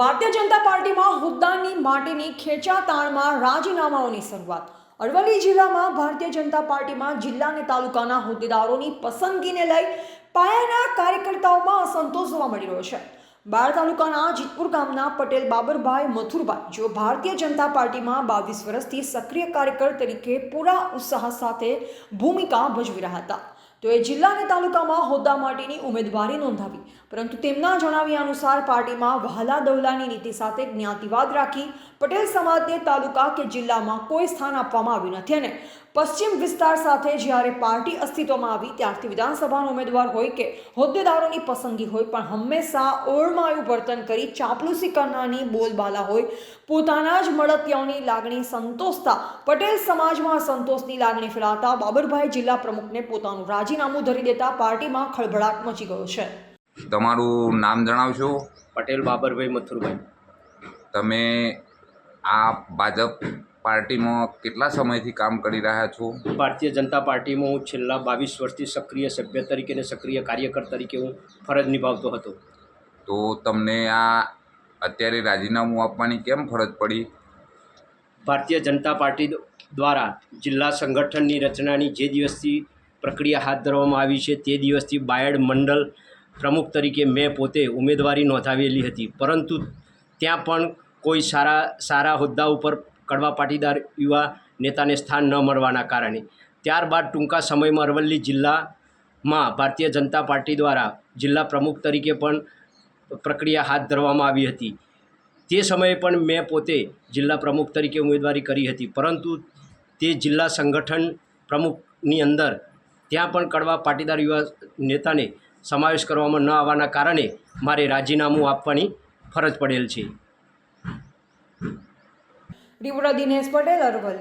ભારતીય જનતા પાર્ટીમાં હોદ્દાની માટેની ખેંચાતાણમાં રાજીનામાઓની શરૂઆત. અરવલ્લી જિલ્લામાં ભારતીય જનતા પાર્ટીમાં જિલ્લા અને તાલુકાના હોદ્દેદારોની પસંદગીને લઈ પાયાના કાર્યકર્તાઓમાં અસંતોષ જોવા મળી રહ્યો છે. બાર તાલુકાના જીતપુર ગામના પટેલ બાબરભાઈ મથુરભાઈ, જેઓ ભારતીય જનતા પાર્ટીમાં બાવીસ વર્ષથી સક્રિય કાર્યકર તરીકે પૂરા ઉત્સાહ સાથે ભૂમિકા ભજવી રહ્યા હતા. તો એ જિલ્લા અને તાલુકામાં હોદ્દા માટેની ઉમેદવારી નોંધાવી. પરંતુ તેમના જણાવ્યા અનુસાર પાર્ટીમાં વહાલા દવલાની નીતિ સાથે જ્ઞાતિવાદ રાખી પટેલ સમાજને તાલુકા કે જિલ્લામાં કોઈ સ્થાન આપવામાં આવ્યું નથી અને પશ્ચિમ વિસ્તાર સાથે જ્યારે પાર્ટી અસ્તિત્વમાં આવી ત્યારથી વિધાનસભાનો ઉમેદવાર હોય કે હોદ્દેદારોની પસંદગી હોય પણ હંમેશા ઓળમાયું વર્તન કરી ચાપલુસી કરનારની બોલબાલા હોય. પોતાના જ મળતિયાઓની લાગણી સંતોષતા પટેલ સમાજમાં સંતોષની લાગણી ફેલાવતા બાબરભાઈ જિલ્લા પ્રમુખને પોતાનું રાજીનામું ધરી દેતા પાર્ટીમાં ખળભળાટ મચી ગયો છે. તમારું નામ જણાવશો? પટેલ બાબરભાઈ મથુરભાઈ. તમે આ ભાજપ પાર્ટીમાં કેટલા સમયથી કામ કરી રહ્યા છો? ભારતીય જનતા પાર્ટીમાં હું છેલ્લા બાવીસ વર્ષથી સક્રિય સભ્ય તરીકે અને સક્રિય કાર્યકર તરીકે હું ફરજ નિભાવતો હતો. તો તમને આ અત્યારે રાજીનામું આપવાની કેમ ફરજ પડી? ભારતીય જનતા પાર્ટી દ્વારા જિલ્લા સંગઠનની રચનાની જે દિવસથી પ્રક્રિયા હાથ ધરવામાં આવી છે તે દિવસથી બાયડ મંડળ પ્રમુખ તરીકે મેં પોતે ઉમેદવારી નોંધાવેલી હતી. પરંતુ ત્યાં પણ કોઈ સારા સારા હોદ્દા ઉપર કડવા પાટીદાર યુવા નેતાને સ્થાન ન મળવાના કારણે. ત્યારબાદ ટૂંકા સમયમાં અરવલ્લી જિલ્લામાં ભારતીય જનતા પાર્ટી દ્વારા જિલ્લા પ્રમુખ તરીકે પણ પ્રક્રિયા હાથ ધરવામાં આવી હતી. તે સમયે પણ મેં પોતે જિલ્લા પ્રમુખ તરીકે ઉમેદવારી કરી હતી, પરંતુ તે જિલ્લા સંગઠન પ્રમુખની અંદર ત્યાં પણ કડવા પાટીદાર યુવા નેતાને સમાવેશ કરવામાં ન આવવાના કારણે મારે રાજીનામું આપવાની ફરજ પડેલ છે. રિપોર્ટર દિનેશ પટેલ અરવલ્લી